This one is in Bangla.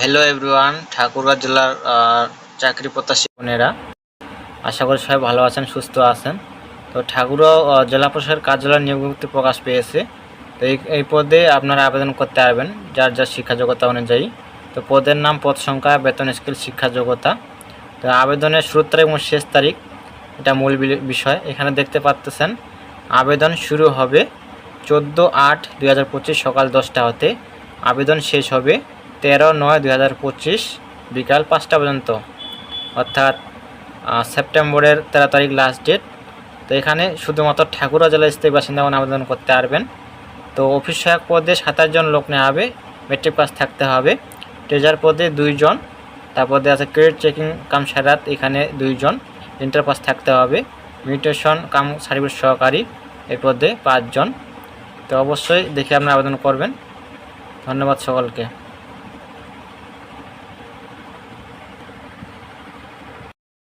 হ্যালো এভরিওয়ান ঠাকুরগাঁ জেলার চাকরি প্রত্যাশী বোনেরা, আশা করি সবাই ভালো আছেন, সুস্থ আছেন। তো ঠাকুরগাঁও জেলা প্রশাসনের কার্যালয় নিয়োগ বিজ্ঞপ্তি প্রকাশ পেয়েছে। তো এই এই পদে আপনারা আবেদন করতে পারবেন, যার যার শিক্ষা যোগ্যতা অনুযায়ী। তো পদের নাম, পদ সংখ্যা, বেতন, স্কেল, শিক্ষা যোগ্যতা। তো আবেদনের শুরু তারিখ এবং শেষ তারিখ, এটা মূল বিষয়। এখানে দেখতে পাচ্তেছেন আবেদন শুরু হবে চোদ্দ আট দুই সকাল দশটা হতে। আবেদন শেষ হবে তেরো নয় দুই হাজার পঁচিশ বিকাল পাঁচটা পর্যন্ত। অর্থাৎ সেপ্টেম্বরের তেরো তারিখ লাস্ট ডেট তো এখানে শুধুমাত্র ঠাকুরা জেলার স্থায়ী বাসিন্দাগণ আবেদন করতে পারবেন। তো অফিস সহায়ক পদে সাতাশ জন লোক নেওয়া হবে মেট্রিক পাস থাকতে হবে। ট্রেজার পদে দুইজন তারপর দেওয়া আছে ক্রেডিট চেকিং কাম সারাত এখানে দুইজন ইন্টার পাস থাকতে হবে। মিউটেশন কাম সার্ভিস সহকারী এই পদে পাঁচজন তো অবশ্যই দেখে আপনি আবেদন করবেন। ধন্যবাদ সকলকে।